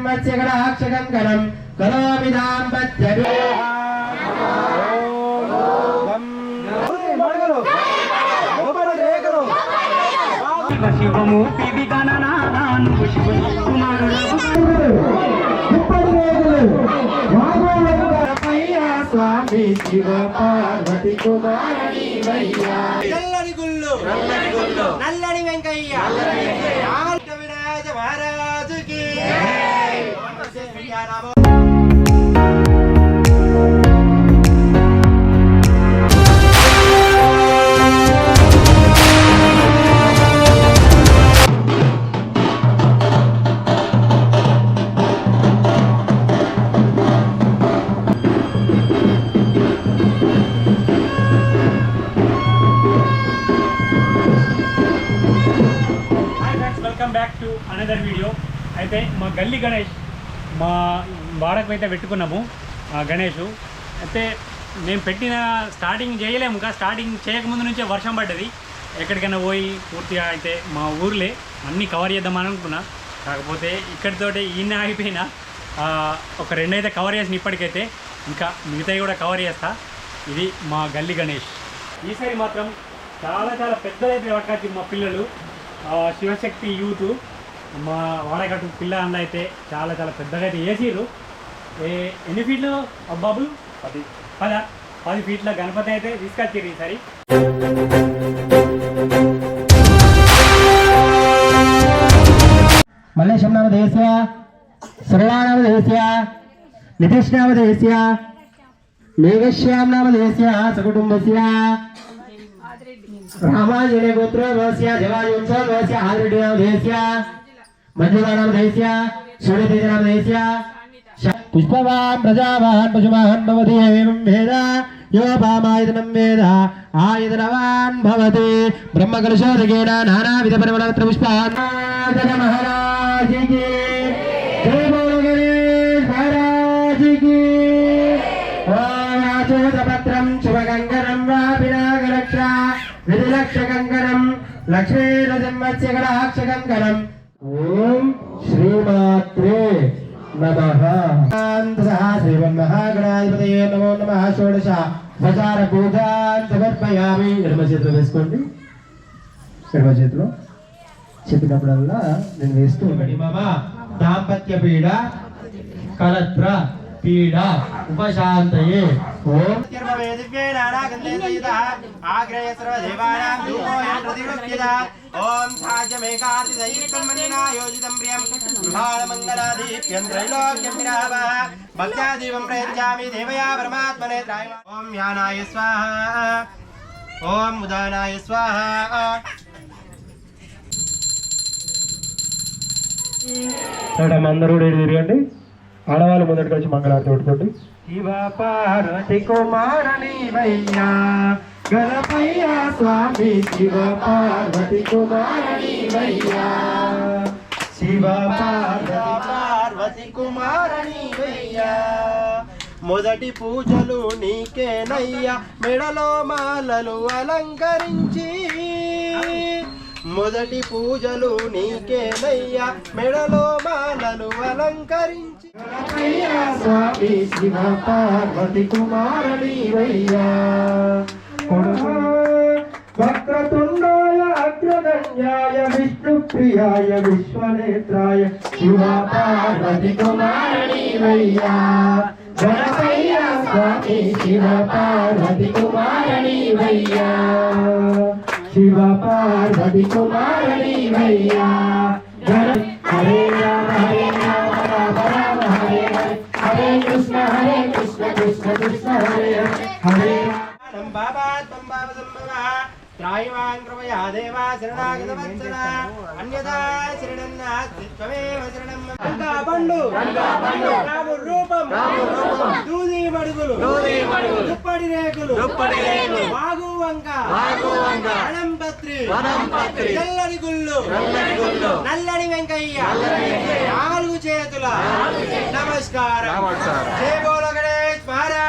శ్రీరజన్మత్స్యగడాక్షకంకరం కరోమి దాంపత్య శివమూర్తి గణనాదాను శివుని కుమారుడు స్వామి శివ పార్వతి నల్లని గుళ్ళు నల్లని Venkayya welcome back to another video అయితే మా గల్లీ గణేష్ మా వాడకు అయితే పెట్టుకున్నాము గణేష్. అయితే మేము పెట్టిన స్టార్టింగ్ చేయలేము ఇంకా స్టార్టింగ్ చేయకముందు నుంచే వర్షం పడ్డది. ఎక్కడికైనా పోయి పూర్తిగా అయితే మా ఊర్లే అన్నీ కవర్ చేద్దామని అనుకున్నా. కాకపోతే ఇక్కడితోటి ఈయన ఆగిపోయినా ఒక రెండైతే కవర్ చేసిన ఇప్పటికైతే. ఇంకా మిగతాయి కూడా కవర్ చేస్తా. ఇది మా గల్లి గణేష్. ఈసారి మాత్రం చాలా చాలా పెద్దదైతే పట్టుకొచ్చి మా పిల్లలు. శివశక్తి యూత్. మా వాడగట్టు పిల్ల అన్న అయితే చాలా చాలా పెద్దగా అయితే వేసిర్రు ఏ ఎన్ని ఫీట్లు బాబులు పది. పద. పది ఫీట్ల గణపతి అయితే తీసుకొచ్చిర్రు ఈసారి. మల్లేశం నామధేయస్య సరళానామధేయస్య నితీష్ నామధేయస్య మేఘశ్యాం నామధేయస్య సకుటుంబస్య రామాంజనే గోత్రోభవస్య జవాయుంసోభవస్య ఆదిరెడ్డి నామధేయస్య మంజులా నామధేయస్య సూర్యతేజనం నామధేయస్య పుష్పవాన్ ప్రజావాన్ పశువాన్ భవతి ఏం వేద యోపామాయుధనం వేద ఆయుధనవాన్ భవతి బ్రహ్మకలుషోదకేన నానావిధ పరిమళపత్ర పుష్పాన్. మహారాజ్కి జై బోలో గణేష్ మహారాజ్కి ఓం ఆచోదపత్రం శుభగంగరం వాపినాగరక్ష విధిలక్షకంకరం లక్ష్మీరజన్మత్స్యగడాక్షకంకరం ఓం శ్రీమాత్రే నమః. నమో నమః. షోడశ ఉపచార పూజాన్ సమర్పయామి. ఎడమ చేతిలో వేసుకోండి. ఎడమ చేతిలో చెప్పినప్పుడల్లా నేను వేస్తూ దాంపత్య పీడ కలత్ర పీడ ఉపశాంతయే ఓం ఆగ్రయ సర్వదేవానాం ధూపోయం ప్రతివృత్యత ఓం సాధ్యమేకార్తిదైకం మన్యనా యోజితం ప్రియం గృహాణమంగళాదీప్యం త్రైలోక్యం విరామ భక్త్యాదీపం ప్రయచ్చామి దేవయా పరమాత్మనే త్రాయ ఓం యానాయ స్వాహ ఓం ఉదానాయ స్వాహ మేడం అందరూ కూడా ఇటు తిరగండి. ఆడవాళ్ళు మొదటి వచ్చి మంగళారతి పెట్టుకోండి శివ పార్వతి కుమారని వయ్యా గణపయ్య స్వామి శివ పార్వతి కుమారని వయ్యా. శివ పార్వతి పార్వతి వయ్యా మొదటి పూజలు నీకేనయ్యా మెడలో మాలలు అలంకరించి. మొదటి పూజలు నీకేనయ్యా. మెడలో మాలలు అలంకరించి. స్వామి శివ పార్వతి కుమారని వయ్యా. కొడుకు వక్రతుండాయ అగ్రగణ్యాయ విష్ణుప్రియాయ విశ్వనేత్రాయ శివ పార్వతి కుమారని వయ్యా. గణపయ్యా స్వామి శివ పార్వతి కుమారని వయ్యా. శివ పార్వతి కుమారని వయ్యా హరే రామ హరే రామ రామ రామ హరే హరే. హరే కృష్ణ హరే కృష్ణ కృష్ణ కృష్ణ హరే హరే. హరే రామ. బాబాత్మం బాబసంభవ త్రాయివాన్ కృపయా దేవా శరణాగత వత్సల అన్యదా శరణన్నాస్తి త్వమేవ శరణం మమ. రంగా పండు. రాము రూపం. దూది మడుగులు. దుప్పటి రేకులు. వాగు వంక వనంపత్రి. తెల్లని గుళ్ళు నల్లని వెంకయ్య. నాలుగు చేతుల. నమస్కారం. జై బోలో గణేష్ మహారాజ్.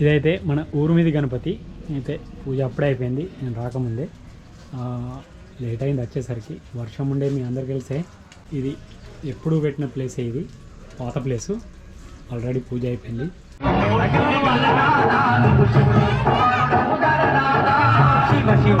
ఇదైతే మన ఊరు మీద గణపతి. అయితే పూజ అప్పుడే అయిపోయింది. నేను రాకముందే. లేట్ అయింది వచ్చేసరికి. వర్షం ఉండే మీ అందరికి తెలిసే. ఇది ఎప్పుడు పెట్టిన ప్లేసే ఇది. పాత ప్లేసు. ఆల్రెడీ పూజ అయిపోయింది. శివ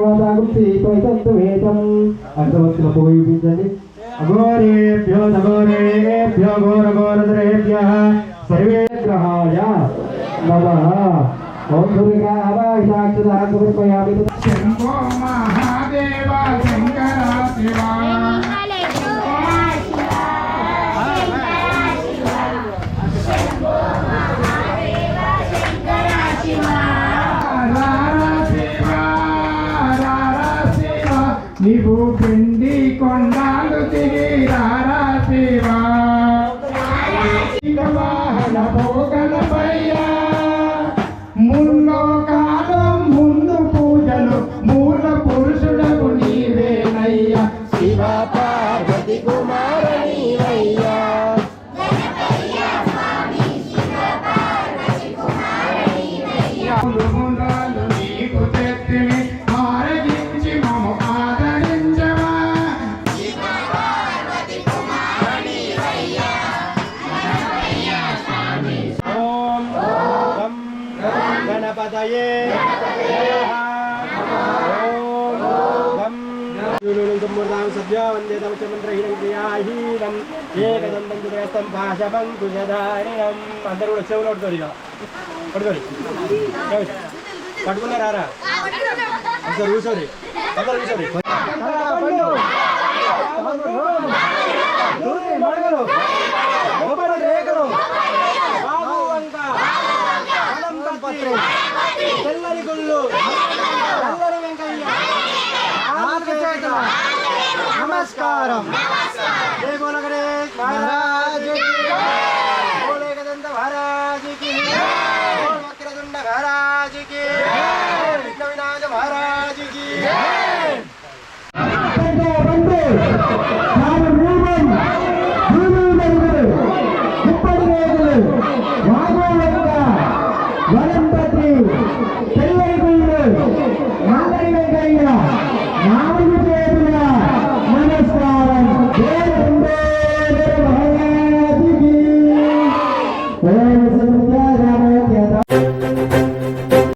జాగృతి వేదం అర్థవస్తుల ఉపయోగించండి అఘోరేభ్యో నఘోరేభ్యో ఘోర ఘోరధరేభ్య సర్వే గ్రహాయ నమ. శివా 야, యూనును దుమ్ముర్దాం సద్యో వందే తమచమంత్రహీనం ఏకదంతం దురస్తం భాషపం కుశధారిణం అందరూ కూడా చెవులు కొడుతారు ఇక కొడుకోరు పట్టుకున్నారా? అందరు కూర్చోరి అందరు కూర్చోరి రేఖలు బాబు వంక అనంతం పత్రి తెల్లని గుళ్ళు తెల్లని వెంకయ్య నాలుగు చేతుల నమస్కారం జై బోల గణేష్ మహారాజ్ బోలే గదంత మహారాజుకి బోల్ వక్రతుండ మహారాజుకి విఘ్న వినాయక మహారాజుకి